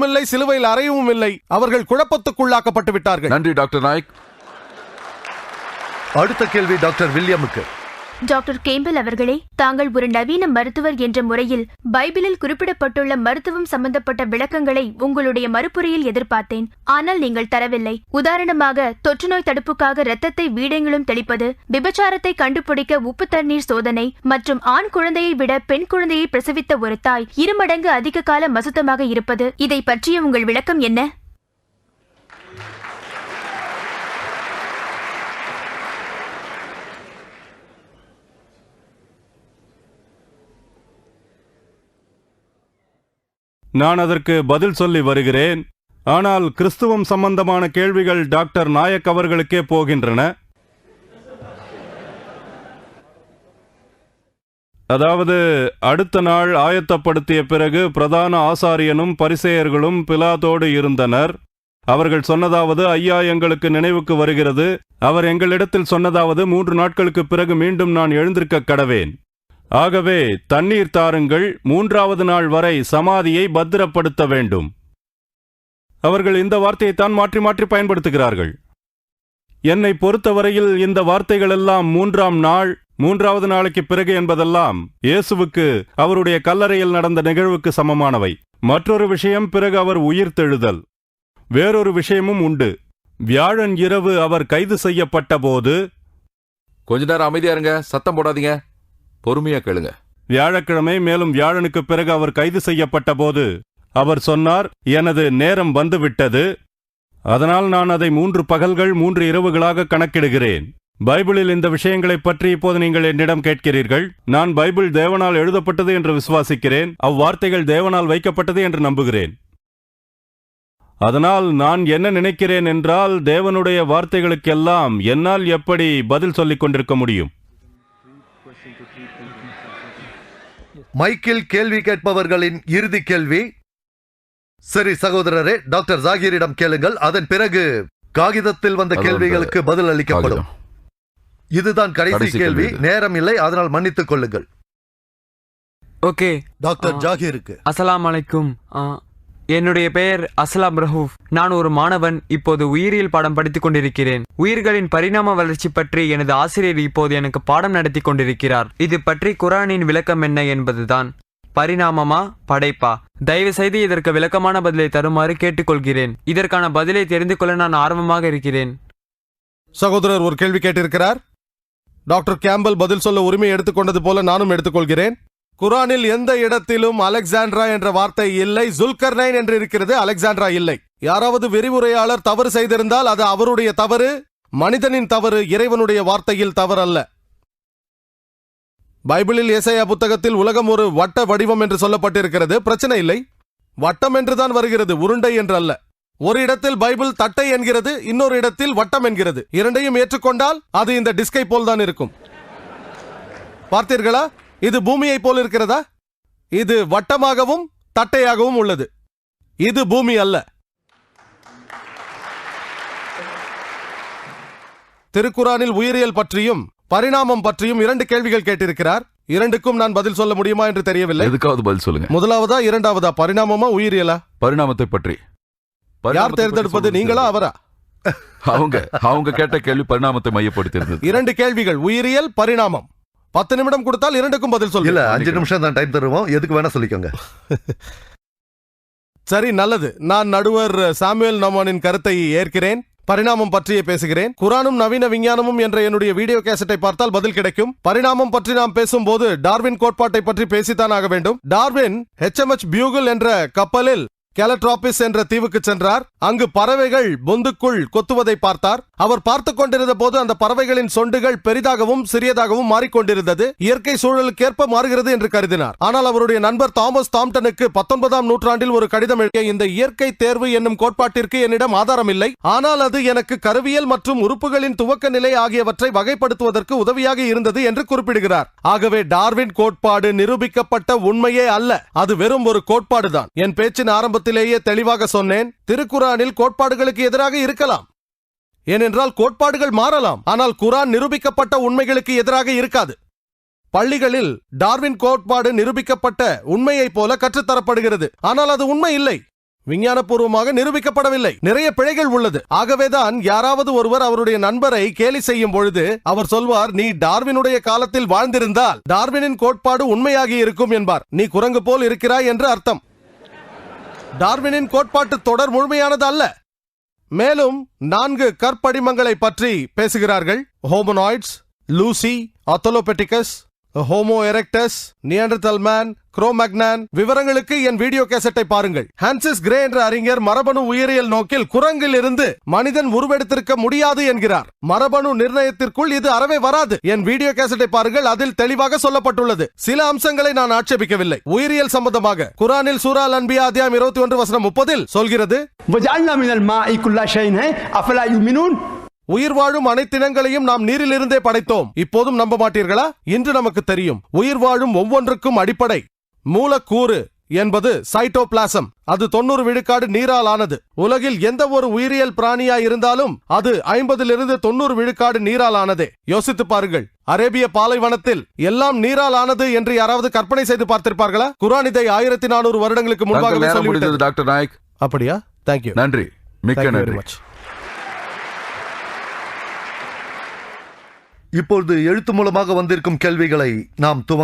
கொல்லவும் இல்லை சிலுவையில் அறையவும் இல்லை அவர்கள் குழப்பத்துக்குள்ளாக்கப்பட்டு விட்டார்கள். நன்றி டாக்டர் நாயக். அடுத்த கேள்வி டாக்டர் வில்லியமுக்கு. டாக்டர் கேம்பல் அவர்களே தாங்கள் ஒரு நவீன மருத்துவர் என்ற முறையில் பைபிளில் குறிப்பிடப்பட்டுள்ள மருத்துவம் சம்பந்தப்பட்ட விளக்கங்களை உங்களுடைய மறுப்புரையில் எதிர்பார்த்தேன். ஆனால் நீங்கள் தரவில்லை. உதாரணமாக தொற்றுநோய் தடுப்புக்காக இரத்தத்தை வீடெங்கிலும் தெளிப்பது விபச்சாரத்தை கண்டுபிடிக்க உப்பு தண்ணீர் சோதனை மற்றும் ஆண் குழந்தையை விட பெண் குழந்தையை பிரசவித்த ஒரு தாய் இருமடங்கு அதிக கால மசுத்தமாக இருப்பது இதை பற்றிய உங்கள் விளக்கம் என்ன? நான் அதற்கு பதில் சொல்லி வருகிறேன். ஆனால் கிறிஸ்துவம் சம்பந்தமான கேள்விகள் டாக்டர் நாயக் அவர்களுக்கே போகின்றன. அதாவது அடுத்த நாள் ஆயத்தப்படுத்திய பிறகு பிரதான ஆசாரியனும் பரிசேயர்களும் பிலாதோடு இருந்தனர். அவர்கள் சொன்னதாவது ஐயா எங்களுக்கு நினைவுக்கு வருகிறது. அவர் எங்களிடத்தில் சொன்னதாவது மூன்று நாட்களுக்கு பிறகு மீண்டும் நான் எழுந்திருக்க கடவேன். ஆகவே தண்ணீர் தாருங்கள் மூன்றாவது நாள் வரை சமாதியை பத்திரப்படுத்த வேண்டும். அவர்கள் இந்த வார்த்தையை தான் மாற்றி மாற்றி பயன்படுத்துகிறார்கள். என்னை பொறுத்தவரையில் இந்த வார்த்தைகளெல்லாம் மூன்றாம் நாள் மூன்றாவது நாளைக்கு பிறகு என்பதெல்லாம் இயேசுவுக்கு அவருடைய கல்லறையில் நடந்த நிகழ்வுக்கு சமமானவை. மற்றொரு விஷயம் பிறகு அவர் உயிர்த்தெழுதல் வேறொரு விஷயமும் உண்டு. வியாழன் இரவு அவர் கைது செய்யப்பட்ட போது கொஞ்ச நேரம் அமைதியா இருங்க சத்தம் போடாதீங்க. பொறுமையா கேளுங்க. வியாழக்கிழமை மேலும் வியாழனுக்கு பிறகு அவர் கைது செய்யப்பட்ட போது அவர் சொன்னார் எனது நேரம் வந்துவிட்டது. அதனால் நான் அதை மூன்று பகல்கள் மூன்று இரவுகளாக கணக்கிடுகிறேன். பைபிளில் இந்த விஷயங்களைப் பற்றி இப்போது நீங்கள் என்னிடம் கேட்கிறீர்கள். நான் பைபிள் தேவனால் எழுதப்பட்டது என்று விசுவாசிக்கிறேன். அவ்வார்த்தைகள் தேவனால் வைக்கப்பட்டது என்று நம்புகிறேன். அதனால் நான் என்ன நினைக்கிறேன் என்றால் தேவனுடைய வார்த்தைகளுக்கெல்லாம் என்னால் எப்படி பதில் சொல்லிக் கொண்டிருக்க முடியும்? மைக்கில் கேள்வி கேட்பவர்களின் இறுதி கேள்வி. சரி சகோதரரே டாக்டர் ஜாகீரிடம் கேளுங்கள். அதன் பிறகு காகிதத்தில் வந்த கேள்விகளுக்கு பதில் அளிக்கப்படும். இதுதான் கடைசி கேள்வி. நேரம் இல்லை அதனால் மன்னித்துக் கொள்ளுங்கள். ஓகே. டாக்டர். ஜாகீருக்கு. அஸ்ஸலாமு அலைக்கும். ஆ, என்னுடைய பெயர் அஸ்லாம் ரஹூப் நான் ஒரு மாணவன் இப்போது உயிரியல் பாடம் படித்துக் கொண்டிருக்கிறேன். உயிர்களின் பரிணாம வளர்ச்சி பற்றி எனது ஆசிரியர் இப்போது எனக்கு பாடம் நடத்தி கொண்டிருக்கிறார். இது பற்றி குரானின் விளக்கம் என்ன என்பதுதான். பரிணாமமா? படைப்பா. தயவு செய்து இதற்கு விளக்கமான பதிலை தருமாறு கேட்டுக்கொள்கிறேன். இதற்கான பதிலை தெரிந்து கொள்ள நான் ஆர்வமாக இருக்கிறேன். சகோதரர் ஒரு கேள்வி கேட்டிருக்கிறார். டாக்டர் கேம்பல் பதில் சொல்ல உரிமை எடுத்துக்கொண்டது போல நானும் எடுத்துக்கொள்கிறேன் குரானில் எந்த இடத்திலும் அலெக்சாண்ட்ரா என்ற வார்த்தை இல்லை ஜுல்கர்னைன் என்று இருக்கிறது அலெக்சாண்ட்ரா இல்லை. யாராவது விரிவுரையாளர் தவறு செய்திருந்தால் அது அவருடைய தவறு மனிதனின் தவறு இறைவனுடைய வார்த்தையில் தவறல்ல. பைபிளில் இசையா புத்தகத்தில் உலகம் ஒரு வட்ட வடிவம் என்று சொல்லப்பட்டிருக்கிறது. பிரச்சனை இல்லை. வட்டம் என்றுதான் வருகிறது உருண்டை என்று அல்ல ஒரு இடத்தில் பைபிள் தட்டை என்கிறது இன்னொரு இடத்தில் வட்டம் என்கிறது. இரண்டையும் ஏற்றுக்கொண்டால் அது இந்த டிஸ்கை போல்தான் இருக்கும். பார்த்தீர்களா? இது பூமியைப் போல் இருக்கிறதா? இது வட்டமாகவும் தட்டையாகவும் உள்ளது. இது பூமி அல்ல. திருக்குரானில் உயிரியல் பற்றியும் பரிணாமம் பற்றியும் இரண்டு கேள்விகள் கேட்டிருக்கிறார். இரண்டுக்கும் நான் பதில் சொல்ல முடியுமா என்று தெரியவில்லை. எதுக்காவது பதில் சொல்லுங்க. முதலாவதா இரண்டாவதா பரிணாமமா உயிரியலா? பரிணாமத்தை பற்றி. யார் தேர்ந்தெடுப்பது. நீங்களா அவரா? அவங்க அவங்க கேட்ட கேள்வி பரிணாமத்தை மையப்படுத்தி இரண்டு கேள்விகள் உயிரியல் பரிணாமம். பத்து நிமிடம் கொடுத்தால் இரண்டுக்கும் பதில் இல்ல சொல்ல அஞ்சு நிமிஷம் தான் டைம் தருவோம். எதுக்கு வேணா சொல்லிக்கோங்க. சரி நல்லது. நான் நடுவர் சாமுவேல் நோமானின் கருத்தை ஏற்கிறேன். பரிணாமம் பற்றியே பேசுகிறேன். குரானும் நவீன விஞ்ஞானமும் என்ற என்னுடைய வீடியோ கேசட்டை பார்த்தால் பதில் கிடைக்கும். பரிணாமம் பற்றி நாம் பேசும்போது டார்வின் கோட்பாட்டை பற்றி பேசித்தான் ஆக வேண்டும். டார்வின் HMH பியூகிள் என்ற கப்பலில் கெலட்ராபிஸ் என்ற தீவுக்கு சென்றார். அங்கு பறவைகள் பொந்துக்குள் கொத்துவதை பார்த்தார். அவர் பார்த்து கொண்டிருந்த போது அந்த பறவைகளின் சொண்டுகள் பெரிதாகவும் சிறியதாகவும் மாறிக்கொண்டிருந்தது. இயற்கை சூழலுக்கேற்ப மாறுகிறது என்று கருதினார். ஆனால் அவருடைய நண்பர் தாமஸ் தாம்டனுக்கு பத்தொன்பதாம் நூற்றாண்டில் ஒரு கடிதம் எழுதிய இந்த இயற்கை தேர்வு என்னும் கோட்பாட்டிற்கு என்னிடம் ஆதாரம் இல்லை ஆனால் அது எனக்கு கருவியல் மற்றும் உறுப்புகளின் துவக்க நிலை ஆகியவற்றை வகைப்படுத்துவதற்கு உதவியாக இருந்தது என்று குறிப்பிடுகிறார். ஆகவே டார்வின் கோட்பாடு நிரூபிக்கப்பட்ட உண்மையே அல்ல. அது வெறும் ஒரு கோட்பாடுதான். என் பேச்சின் ஆரம்ப ஆரம்பத்திலேயே தெளிவாக சொன்னேன் திருக்குரானில் கோட்பாடுகளுக்கு எதிராக இருக்கலாம். ஏனென்றால் கோட்பாடுகள் மாறலாம் ஆனால் குரான் நிரூபிக்கப்பட்ட உண்மைகளுக்கு எதிராக இருக்காது. பள்ளிகளில் டார்வின் கோட்பாடு நிரூபிக்கப்பட்ட உண்மையைப் போல கற்றுத்தரப்படுகிறது. ஆனால் அது உண்மை இல்லை. விஞ்ஞானபூர்வமாக நிரூபிக்கப்படவில்லை. நிறைய பிழைகள் உள்ளது. ஆகவேதான் யாராவது ஒருவர் அவருடைய நண்பரை கேலி செய்யும் பொழுது அவர் சொல்வார் நீ டார்வினுடைய காலத்தில் வாழ்ந்திருந்தால் டார்வினின் கோட்பாடு உண்மையாகி இருக்கும் என்பார். நீ குரங்கு போல் இருக்கிறாய் என்று அர்த்தம். டார்வினின் கோட்பாட்டு தொடர் முழுமையானது அல்ல. மேலும் நான்கு கற்படிமங்களை பற்றி பேசுகிறார்கள். Hominids Lucy Australopithecus Homo erectus Neanderthal man Cro-Magnon விவரங்களுக்கு என் வீடியோ கேசட்டை பாருங்கள். ஹான்சிஸ் கிரே என்ற அறிஞர் மரபணு உயிரியல் நோக்கில் குரங்கில் இருந்து மனிதன் உருவெடுத்திருக்க முடியாது என்கிறார். மரபணு நிர்ணயத்திற்குள் இது அறவே வராது. என் வீடியோ கேசட்டை பாருங்கள். அதில் தெளிவாக சொல்லப்பட்டுள்ளது. சில அம்சங்களை நான் ஆட்சேபிக்கவில்லை. உயிரியல் சம்பந்தமாக குரானில் சூரா அன்பியா அத்தியாயம் இருபத்தி ஒன்று வசனம் முப்பதில் சொல்கிறது உயிர் வாழும் அனைத்து இனங்களையும் நாம் நீரிலிருந்தே படைத்தோம். இப்போதும் நம்ப மாட்டீர்களா? இன்று நமக்கு தெரியும். உயிர் வாழும் ஒவ்வொன்றுக்கும் அடிப்படை. மூலக்கூறு என்பது சைட்டோபிளாசம். அது தொண்ணூறு விழுக்காடு நீரால் ஆனது. உலகில் எந்த ஒரு உயிரியல் பிராணியா இருந்தாலும் அது ஐம்பதிலிருந்து தொண்ணூறு விழுக்காடு நீரால் ஆனதே. யோசித்து பாருங்கள். அரேபிய பாலைவனத்தில் எல்லாம் நீரால் ஆனது என்று யாராவது கற்பனை செய்து பார்த்திருப்பார்களா? குரான் இதை ஆயிரத்தி நானூறு வருடங்களுக்கு முன்பாக டாக்டர் நாயக். அப்படியா? தேங்க்யூ நன்றி. மிக்க நன்றி. இப்பொழுது எழுத்து மூலமாக வந்திருக்கும் கேள்விகளை நாம் துவங்க